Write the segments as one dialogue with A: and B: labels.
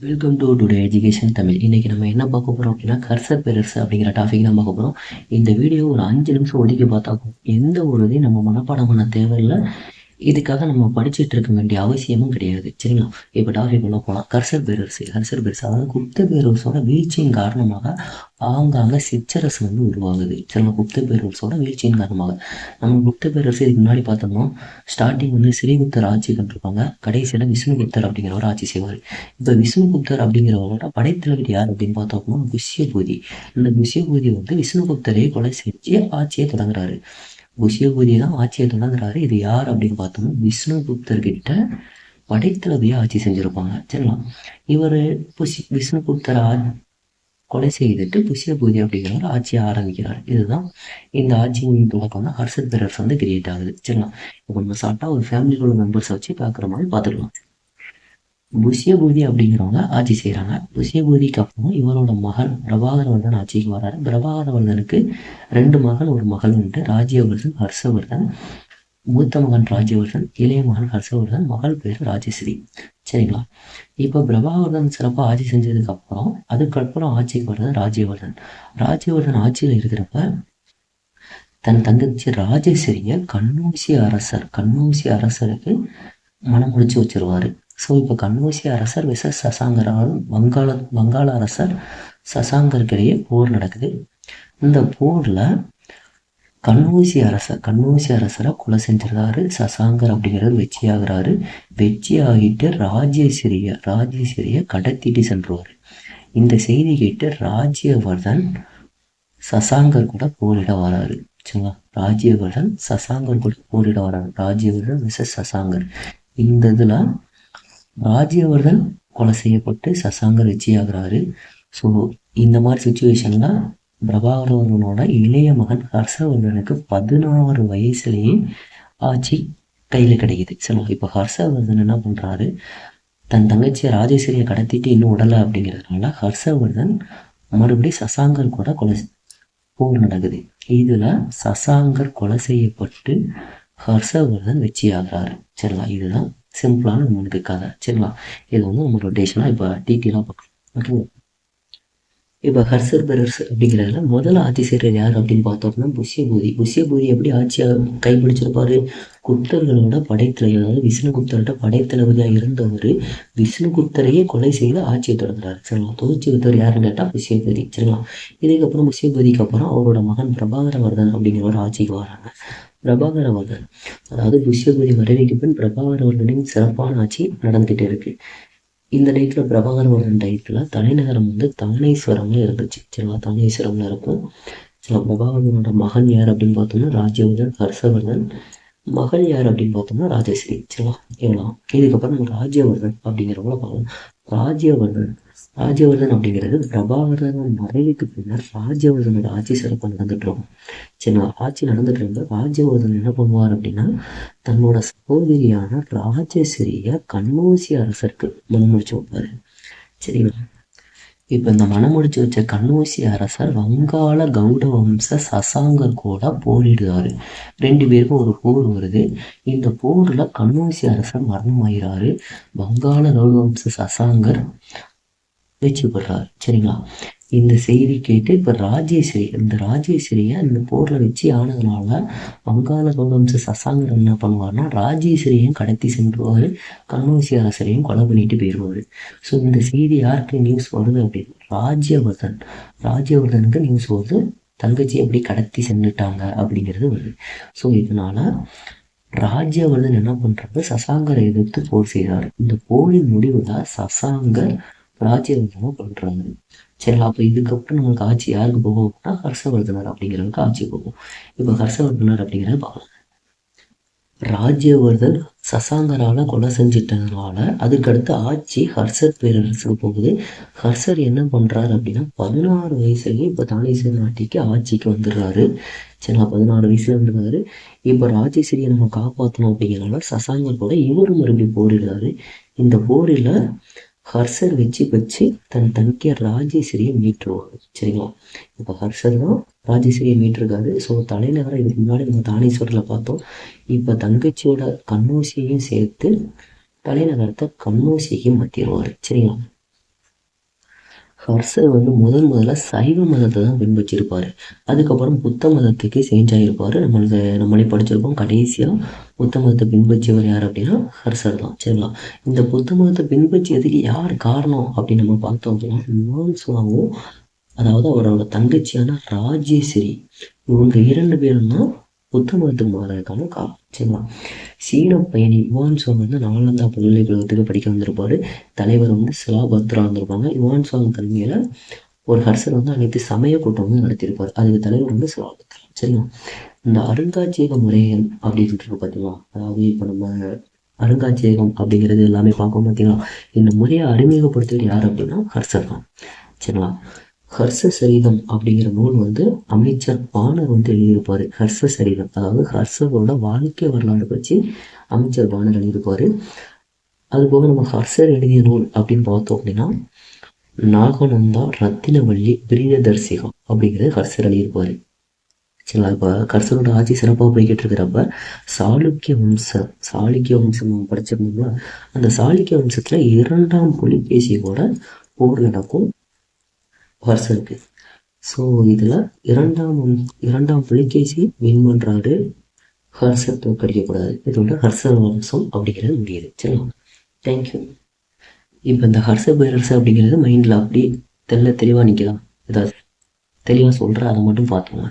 A: Welcome to today education Tamil இன்றைக்கி நம்ம என்ன பார்க்க போகிறோம் அப்படின்னா கர்சர் பெருசு அப்படிங்கிற டாபிக் தான் பார்க்க போகிறோம் இந்த வீடியோ ஒரு அஞ்சு நிமிஷம் ஒதுக்கி பார்த்தா எந்த ஒரு இதையும் நம்ம மனப்பாடம் பண்ண தேவையில்லை. இதுக்காக நம்ம படிச்சுட்டு இருக்க வேண்டிய அவசியமும் கிடையாது. சரிங்களா? இப்போ டாபிக் உள்ள போகலாம் கர்சர் பேரரசு. கர்சர் பேரரசு அதாவது குப்த பேரரசோட வீழ்ச்சியின் காரணமாக ஆங்காங்க சிற்றரசு வந்து உருவாகுது. சரிங்களா? குப்த பேரரசோட வீழ்ச்சியின் காரணமாக. நம்ம குப்த பேரரசு இதுக்கு முன்னாடி பார்த்தோம்னா ஸ்டார்டிங் வந்து ஸ்ரீகுப்தர் ஆட்சி கண்டிருப்பாங்க. கடைசியில் விஷ்ணுகுப்தர் அப்படிங்கிறவர் ஆட்சி செய்வார். இப்போ விஷ்ணுகுப்தர் அப்படிங்கிறவரோட படைத்தலைவர் யார் அப்படின்னு பார்த்தோம்னா விஷயபூதி இந்த புஷ்யபூதி வந்து விஷ்ணுகுப்தரையே கொலை செஞ்சு ஆட்சியை தொடங்குறாரு. புஷ்யபூதி தான் ஆட்சியை தொடங்குறாரு. இது யார் அப்படின்னு பார்த்தோம்னா விஷ்ணுகுப்தர்கிட்ட படைத்தளபதியை ஆட்சி செஞ்சுருப்பாங்க. சரிங்களா? இவர் புஷ் விஷ்ணுகுப்தர் ஆ கொலை செய்துட்டு புஷ்யபூதி அப்படிங்கிறவர் ஆட்சியை ஆரம்பிக்கிறார். இதுதான் இந்த ஆட்சியின் தொடக்கம். தான் ஹர்ஷத் பேரரசு வந்து கிரியேட் ஆகுது. சரிங்களா? இப்போ நம்ம சாப்பிட்டா ஒரு ஃபேமிலியோட மெம்பர்ஸை வச்சு பார்க்குற மாதிரி பார்த்துக்கலாம். புஷ்யபூதி அப்படிங்கிறவங்க ஆட்சி செய்கிறாங்க புஷ்யபூதிக்கு அப்புறம் இவரோட மகன் பிரபாகரவர்தன் ஆட்சிக்கு வராரு பிரபாகரவர்தனுக்கு ரெண்டு மகன் ஒரு மகள் உண்டு. ராஜ்யவர்தன் ஹர்ஷவர்தன். மூத்த மகன் ராஜ்யவர்தன் இளைய மகன் ஹர்ஷவர்தன். மகள் பேர் ராஜஸ்ரீ. சரிங்களா? இப்போ பிரபாவர்தன் சிறப்பாக ஆட்சி செஞ்சதுக்கு அப்புறம் அதுக்கப்புறம் ஆட்சிக்கு வர்றது ராஜ்யவர்தன். ராஜ்யவர்தன் ஆட்சியில் இருக்கிறப்ப தன் தங்கச்சி ராஜேஸ்வரிய கண்ணூசி அரசர் கண்ணூசி அரசருக்கு மனம் முடிச்சு வச்சிருவாரு. ஸோ இப்போ கண்ணூசி அரசர் விச சசாங்கராலும் வங்காள வங்காள அரசர் சசாங்கருக்கிடையே போர் நடக்குது. இந்த போரில் கண்ணூசி அரசர் கண்ணூசி அரசரை கொலை செஞ்சிருந்தாரு சசாங்கர் அப்படிங்கிறது வெற்றி ஆகுறாரு வெற்றி ஆகிட்டு ராஜேஸ்வரிய ராஜேஸ்வரிய கடத்திட்டு சென்றுவார். இந்த செய்தி கேட்டு ராஜ்யவர்தன் சசாங்கர் கூட போரிட வராரு. சரிங்களா? ராஜ்யவர்தன் சசாங்கர் கூட போரிட வராரு. ராஜ்யவர்தன் மிஸ்ஸஸ் சசாங்கர். இந்த இதில் ராஜ்யவர்தன் கொலை செய்யப்பட்டு சசாங்கர் வெற்றி ஆகுறாரு. ஸோ இந்த மாதிரி சுச்சுவேஷனில் பிரபாகரவர்தனோட இளைய மகன் ஹர்ஷவர்தனுக்கு பதினாறு வயசுலேயே ஆட்சி கையில் கிடைக்குது. சரி இப்போ ஹர்ஷவர்தன் என்ன பண்ணுறாரு தன் தங்கச்சியை ராஜேஸ்வரியை கடத்திட்டு இன்னும் உடலை அப்படிங்கிறதுனால ஹர்ஷவர்தன் மறுபடியும் சசாங்கர் கூட கொலை போர் நடக்குது. இதில் சசாங்கர் கொலை செய்யப்பட்டு ஹர்ஷவர்தன் வெற்றி ஆகிறாரு. சரிங்களா? இதுதான் சிம்பிளான நம்மளுக்கு கதை சரிங்களா? இது வந்து நம்ம ரொட்டேஷனாக இப்போ டீட்டெயிலாக பார்க்கலாம். ஓகேங்களா இப்போ ஹர்ஷர் பெரர்ஸ் அப்படிங்கிறதுல முதல்ல ஆட்சி செய்கிறது யார் அப்படின்னு பார்த்தோம்னா புஷ்யபூதி. புஷ்யபூதி எப்படி ஆட்சியாக கைப்பிடிச்சிருப்பாரு? குப்தர்களோட படைத்தலைவர் அதாவது விஷ்ணுகுப்தரோட படைத்தளபதியாக இருந்தவர் விஷ்ணுகுப்தரையே கொலை செய்து ஆட்சியை தொடங்குறாரு சரிங்களா? தொகுச்சி வித்தவர் யாருன்னு கேட்டால் புஷ்யபூதி. சரிங்களா? இதுக்கப்புறம் புஷ்யபூதிக்கு அப்புறம் அவரோட மகன் பிரபாகரவர்தன் அப்படிங்கிறவர் ஆட்சிக்கு வராங்க. பிரபாகரவர்தன் அதாவது புஷ்யபூதி மறைவுக்கு பின் பிரபாகரவர்தனின் சிறப்பான ஆட்சி நடந்துகிட்டே இருக்கு. இந்த டயத்தில் பிரபாகரவர்தன் டயத்தில் தலைநகரம் வந்து தானேஸ்வரம்னு இருந்துச்சு. சரிங்களா தானேஸ்வரம்ல இருக்கும். சில பிரபாகரனோட மகன் யார் அப்படின்னு பார்த்தோம்னா ராஜ்யவர்தன் ஹர்ஷவர்தன். மகள் யார் அப்படின்னு பார்த்தோம்னா ராஜஸ்ரீ. சரிங்களா இவ்வளோ இதுக்கப்புறம் நம்ம ராஜ்யவர்தன் அப்படிங்கிறவங்கள பார்க்கலாம். ராஜ்யவர்தன் ராஜ்யவர்தன் அப்படிங்கிறது பிரபாகரன் மறைவுக்கு பின்னர் ராஜ்யவர்தனோட ஆட்சி சிறப்பாக நடந்துட்டு இருக்கும். சரிங்களா? ஆட்சி நடந்துட்டு இருந்த ராஜ்யவர்தன் என்ன பண்ணுவார் அப்படின்னா தன்னோட சகோதரியான ராஜசிரிய கண்ணூசி அரசருக்கு மனமுடிச்சு வைப்பார். சரிங்களா? இப்போ இந்த மனமுடிச்சு வச்ச கண்ணூசி அரசர் வங்காள கௌட வம்ச சசாங்கர் கூட போரிடுறாரு. ரெண்டு பேருக்கும் ஒரு போர் வருது. இந்த போரில் கண்ணூசி அரசர் மரணமாயிறாரு. வங்காள கௌட வம்ச சசாங்கர் வெற்றி பெறாரு சரிங்களா? இந்த செய்தி கேட்டு இப்போ ராஜேஸ்வரி இந்த ராஜேஸ்வரியை இந்த போரில் வச்சு ஆனதுனால வங்காள கௌடம்ச சசாங்கர் என்ன பண்ணுவார்னா ராஜேஸ்வரியையும் கடத்தி சென்றுவார். கண்ணூசி அரசரையும் கொலை பண்ணிட்டு போயிடுவார். ஸோ இந்த செய்தி யாருக்கு நியூஸ் வருது அப்படின்னு? ராஜ்யவர்தன். ராஜ்யவர்தனுக்கு நியூஸ் வருது. தங்கச்சி எப்படி கடத்தி சென்றுட்டாங்க அப்படிங்கிறது வருது. ஸோ இதனால ராஜ்யவர்தன் என்ன பண்ணுறாரு சசாங்கரை எதிர்த்து போர் செய்கிறார் இந்த போரின் முடிவில் சசாங்கர் ராஜ்யவர்தனை பண்ணுறாங்க சரிங்களா அப்போ இதுக்கப்புறம் நமக்கு ஆட்சி யாருக்கு போகும் அப்படின்னா ஹர்ஷவர்தனர் அப்படிங்கிறவருக்கு ஆட்சி போகும். இப்போ ஹர்ஷவர்தனர் அப்படிங்கிறத பார்க்கலாம் ராஜ்யவர்தன் சசாங்கரால கொலை செஞ்சிட்டதுனால அதுக்கடுத்து ஆட்சி ஹர்ஷர் பேரரசுக்கு போகுது. ஹர்ஷர் என்ன பண்ணுறாரு அப்படின்னா பதினாறு வயசுலேயே இப்போ தானேஸ்வரி நாட்டிக்கு ஆட்சிக்கு வந்துடுறாரு. சரிங்களா பதினாறு வயசுல இருந்துருக்காரு இப்போ ராஜேஸ்வரியை நம்ம காப்பாற்றணும் அப்படிங்கிறனால சசாங்கர் கூட இவரும் மறுபடியும் போரிடுறாரு. இந்த போரில் ஹர்ஷர் வச்சு வச்சு தன் தங்கிய ராஜேஸ்வரியை மீட்டுருவாங்க சரிங்களா? இப்போ ஹர்ஷர் தான் ராஜேஸ்வரியை மீட்டிருக்காரு. ஸோ தலைநகரம் இதுக்கு முன்னாடி நம்ம தானேஸ்வரில் பார்த்தோம். இப்போ தங்கச்சியோட கண்ணூசியையும் சேர்த்து தலைநகரத்தை கண்ணூசிக்கு மாற்றிடுவார் சரிங்களா? ஹர்ஷர் வந்து முதல் முதல்ல சைவ மதத்தை தான் பின்பற்றிருப்பார். அதுக்கப்புறம் புத்த மதத்துக்கு சேஞ்ச் ஆகிருப்பார் நம்மளுக்கு நம்மளே படிச்சிருப்போம். கடைசியாக புத்த மதத்தை பின்பற்றியவர் யார் அப்படின்னா ஹர்ஷர் தான். சரிங்களா? இந்த புத்த மதத்தை பின்பற்றியதுக்கு யார் காரணம் அப்படின்னு நம்ம பார்த்தோம் அப்படின்னா யுவான் அதாவது அவரோட தங்கச்சியான ராஜேஸ்வரி. இவங்க இரண்டு பேரும் தான் புத்த மதத்துக்கு மாறதுக்கான காரணம் சரிங்களா? சீன பயணி யுவான் வந்து நாலந்தா பல்கலைக்கழகத்துக்கு படிக்க வந்திருப்பாரு. தலைவர் வந்து சிலாபத்ரா வந்திருப்பாங்க. யுவான் சாங் தலைமையில் ஒரு ஹர்சர் வந்து அனைத்து சமய கூட்டம் வந்து நடத்தியிருப்பார். அதுக்கு தலைவர் வந்து சிலாபத்ரா. சரிங்களா? இந்த அருங்காட்சியக முறைகள் அப்படின்னு பார்த்தீங்களா அதாவது இப்போ நம்ம அருங்காட்சியகம் அப்படிங்கிறது எல்லாமே பார்க்கோம் பார்த்தீங்களா இந்த முறையை அறிமுகப்படுத்துவது யார் அப்படின்னா ஹர்சர் தான். சரிங்களா? ஹர்ஷ சரிதம் அப்படிங்கிற நூல் வந்து அமைச்சர் பாணர் வந்து எழுதியிருப்பாரு. ஹர்ஷ சரிதம் அதாவது ஹர்ஷரோட வாழ்க்கை வரலாறு பற்றி அமைச்சர் பாணர் எழுதியிருப்பாரு. அது போக நம்ம ஹர்ஷர் எழுதிய நூல் அப்படின்னு பார்த்தோம் அப்படின்னா நாகநந்தா ரத்தினவள்ளி பிரியதர்சிகம் அப்படிங்கிறது ஹர்ஷர் எழுதியிருப்பாரு. சரிங்களா? இப்போ கர்சரோட ஆட்சி சிறப்பாக போய்கிட்டு இருக்கிறப்ப சாளுக்கிய வம்சம் சாளுக்கிய வம்சம் நம்ம படிச்சிருந்தோம்ல அந்த சாளுக்கிய வம்சத்தில் இரண்டாம் புலிகேசி கூட போர் நடக்கும். ஹர்ஷருக்கு ஸோ இதில் இரண்டாம் இரண்டாம் புலிகேசி வின் பண்ணுறாரு ஹர்ஷர் தோற்கடிக்கக்கூடாது. இதோட ஹர்ஷர் வம்சம் அப்படிங்கிறது முடியுது. சரிங்களா? தேங்க்யூ இப்போ இந்த ஹர்ஷ பேரரசு அப்படிங்கிறது மைண்டில் அப்படி தெல்ல தெளிவாக நிற்கலாம் ஏதாவது தெளிவாக சொல்கிற அதை மட்டும் பார்த்துங்க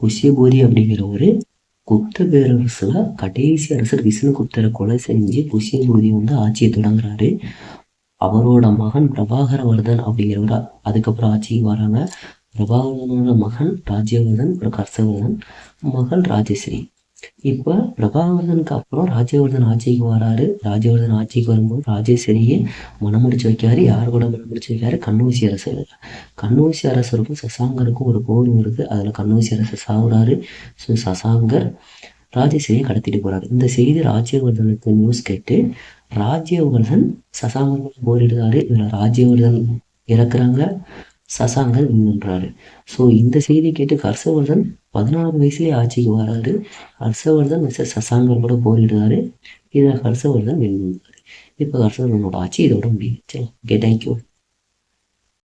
A: புஷ்யபூரி அப்படிங்கிற ஒரு குப்த பேரரசில் கடைசி அரசர் விஷ்ணுகுப்தரை கொலை செஞ்சு குஷியபோதி வந்து ஆட்சியை தொடங்குறாரு. அவரோட மகன் பிரபாகரவர்தன் அப்படிங்கிறவர். அதுக்கப்புறம் ஆட்சிக்கு வராங்க. பிரபாகரனோட மகன் ராஜ்யவர்தன் அப்புறம் கர்சவர்தன் மகள் ராஜஸ்ரீ. இப்போ பிரபாகரனுக்கு அப்புறம் ராஜ்யவர்தன் ஆட்சிக்கு வராரு. ராஜ்யவர்தன் ஆட்சிக்கு வரும்போது ராஜேஸ்வரியை மனமுடிச்சு வைக்காரு யார் கூட மனமுடிச்சு வைக்காரு கண்ணூசி அரசர். கண்ணூசி அரசருக்கும் சசாங்கருக்கும் ஒரு போர் வருது. அதில் கண்ணூசி அரசர் சாகுறாரு ஸோ சசாங்கர் ராஜேஸ்வரியை கடத்திட்டு போறாரு. இந்த செய்தி ராஜ்யவர்தனுக்கு நியூஸ் கேட்டு ராஜ்யவர்தன் சசாங்கர் போரிடுறாரு. இதுல ராஜ்யவர்தன் இறக்குறாங்க. சசாங்கன் வின்னுன்றாரு ஸோ இந்த செய்தி கேட்டு ஹர்ஷவர்தன் பதினாறு வயசுலேயே ஆட்சிக்கு வராரு. ஹர்ஷவர்தன் மிஸ்டர் சசாங்கர் கூட போரிடுறாரு. இதை ஹர்ஷவர்தன் வின் பண்ணுறாரு இப்போ ஹர்ஷவர்தனோட ஆட்சி இதோட முடியுது சரி ஓகே தேங்க்யூ